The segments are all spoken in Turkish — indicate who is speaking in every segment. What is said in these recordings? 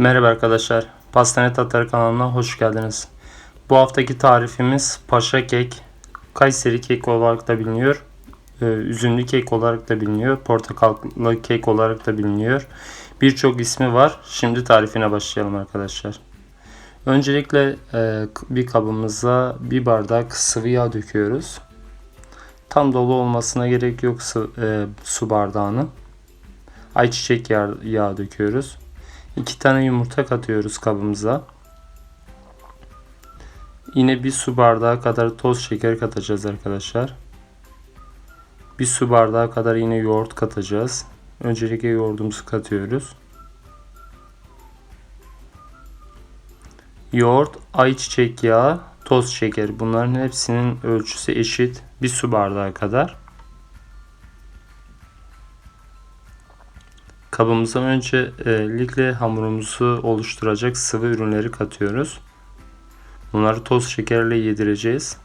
Speaker 1: Merhaba arkadaşlar. Pastane Tatar kanalına hoş geldiniz. Bu haftaki tarifimiz paşa kek, Kayseri kek olarak da biliniyor. Ee, Üzümlü kek olarak da biliniyor. Portakallı kek olarak da biliniyor. Birçok ismi var. Şimdi tarifine başlayalım arkadaşlar. Öncelikle e, bir kabımıza bir bardak sıvı yağ döküyoruz. Tam dolu olmasına gerek yok su, e, su bardağının. Ayçiçek yağı döküyoruz. 2 tane yumurta katıyoruz kabımıza. Yine bir su bardağı kadar toz şeker katacağız arkadaşlar. Bir su bardağı kadar yine yoğurt katacağız. Öncelikle yoğurdumuzu katıyoruz. Yoğurt, ayçiçek yağı, toz şeker bunların hepsinin ölçüsü eşit. Bir su bardağı kadar. Kabımıza öncelikle hamurumuzu oluşturacak sıvı ürünleri katıyoruz. Bunları toz şekerle yedireceğiz.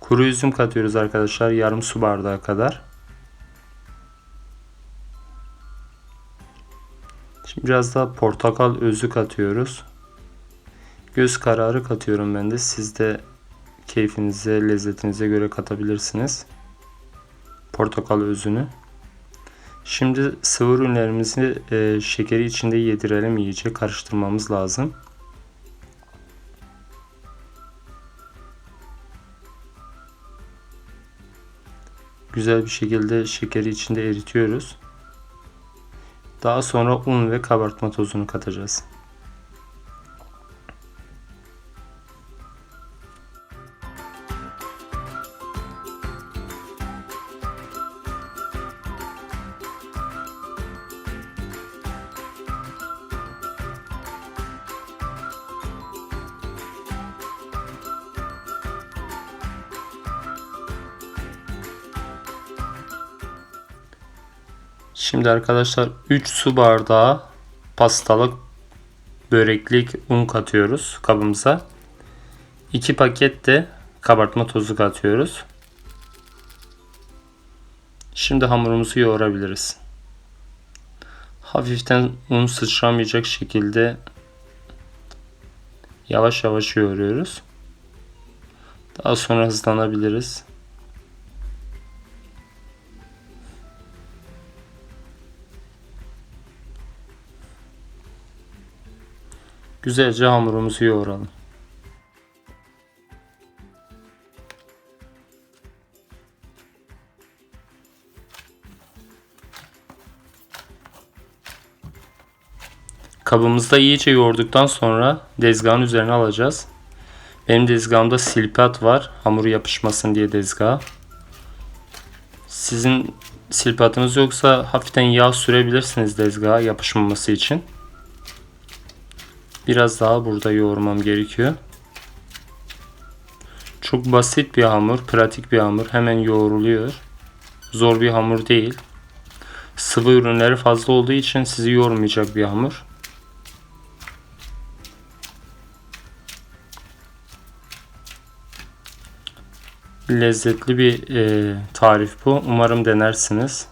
Speaker 1: Kuru üzüm katıyoruz arkadaşlar yarım su bardağı kadar. Şimdi biraz daha portakal özü katıyoruz. Göz kararı katıyorum ben de. Siz de keyfinize, lezzetinize göre katabilirsiniz. Portakal özünü. Şimdi sıvı ürünlerimizi e, şekeri içinde yedirelim iyice karıştırmamız lazım. Güzel bir şekilde şekeri içinde eritiyoruz. Daha sonra un ve kabartma tozunu katacağız. Şimdi arkadaşlar 3 su bardağı pastalık böreklik un katıyoruz kabımıza. 2 paket de kabartma tozu katıyoruz. Şimdi hamurumuzu yoğurabiliriz. Hafiften un sıçramayacak şekilde yavaş yavaş yoğuruyoruz. Daha sonra hızlanabiliriz. Güzelce hamurumuzu yoğuralım. Kabımızda iyice yoğurduktan sonra dezgahın üzerine alacağız. Benim dezgahımda silpat var. Hamuru yapışmasın diye dezgaha. Sizin silpatınız yoksa hafiften yağ sürebilirsiniz dezgaha yapışmaması için. Biraz daha burada yoğurmam gerekiyor. Çok basit bir hamur, pratik bir hamur. Hemen yoğruluyor. Zor bir hamur değil. Sıvı ürünleri fazla olduğu için sizi yormayacak bir hamur. Lezzetli bir e, tarif bu. Umarım denersiniz.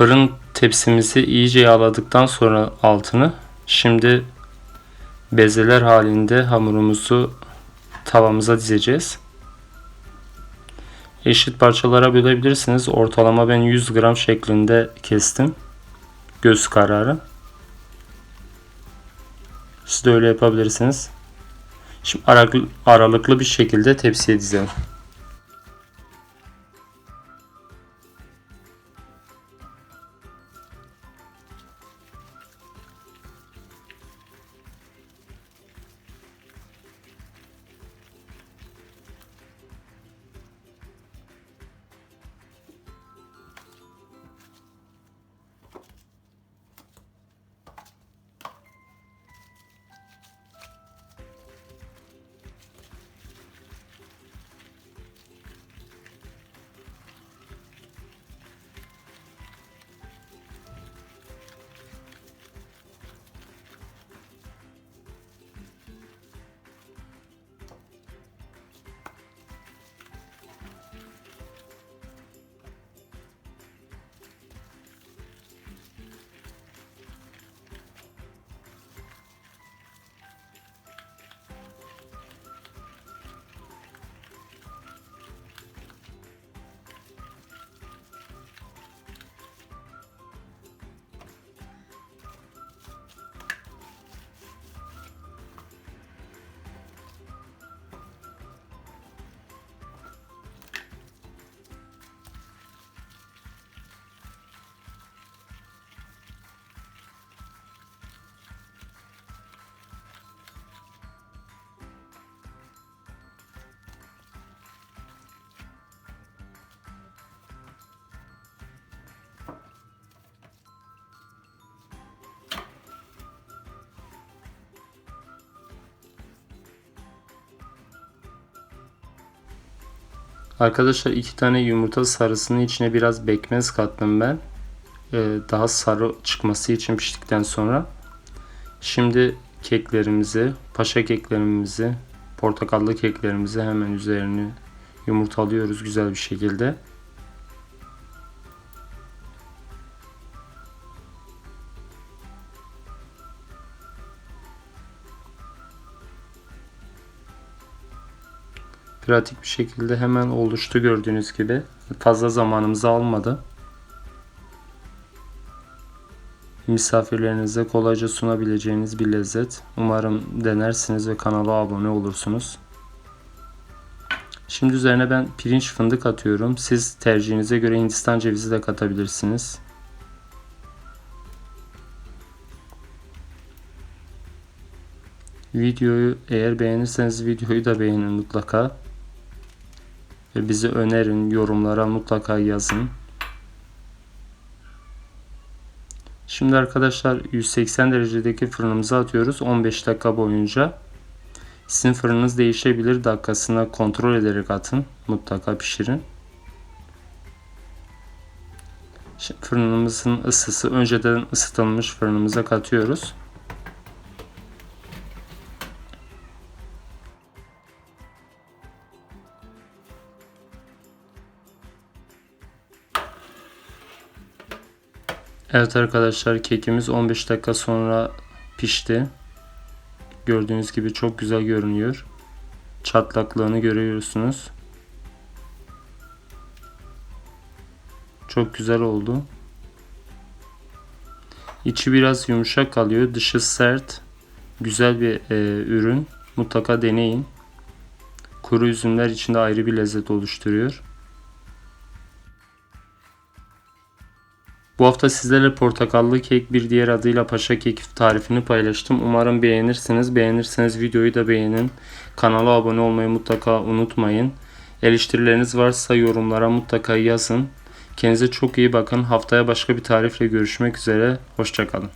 Speaker 1: Fırın tepsimizi iyice yağladıktan sonra altını şimdi bezeler halinde hamurumuzu tavamıza dizeceğiz. Eşit parçalara bölebilirsiniz. Ortalama ben 100 gram şeklinde kestim. Göz kararı. Siz de öyle yapabilirsiniz. Şimdi aralıklı bir şekilde tepsiye dizelim. Arkadaşlar iki tane yumurta sarısının içine biraz bekmez kattım ben. Ee, daha sarı çıkması için piştikten sonra. Şimdi keklerimizi, paşa keklerimizi, portakallı keklerimizi hemen üzerini yumurtalıyoruz güzel bir şekilde. Pratik bir şekilde hemen oluştu gördüğünüz gibi. Fazla zamanımızı almadı. Misafirlerinize kolayca sunabileceğiniz bir lezzet. Umarım denersiniz ve kanala abone olursunuz. Şimdi üzerine ben pirinç fındık atıyorum. Siz tercihinize göre Hindistan cevizi de katabilirsiniz. Videoyu eğer beğenirseniz videoyu da beğenin mutlaka. Ve bizi önerin, yorumlara mutlaka yazın. Şimdi arkadaşlar 180 derecedeki fırınımıza atıyoruz 15 dakika boyunca. Sizin fırınınız değişebilir. Dakikasına kontrol ederek atın. Mutlaka pişirin. Şimdi fırınımızın ısısı önceden ısıtılmış fırınımıza katıyoruz. Evet arkadaşlar kekimiz 15 dakika sonra pişti. Gördüğünüz gibi çok güzel görünüyor. Çatlaklığını görüyorsunuz. Çok güzel oldu. İçi biraz yumuşak kalıyor. Dışı sert. Güzel bir e, ürün. Mutlaka deneyin. Kuru üzümler içinde ayrı bir lezzet oluşturuyor. Bu hafta sizlerle portakallı kek bir diğer adıyla paşa kek tarifini paylaştım. Umarım beğenirsiniz. Beğenirseniz videoyu da beğenin. Kanala abone olmayı mutlaka unutmayın. Eleştirileriniz varsa yorumlara mutlaka yazın. Kendinize çok iyi bakın. Haftaya başka bir tarifle görüşmek üzere. Hoşçakalın.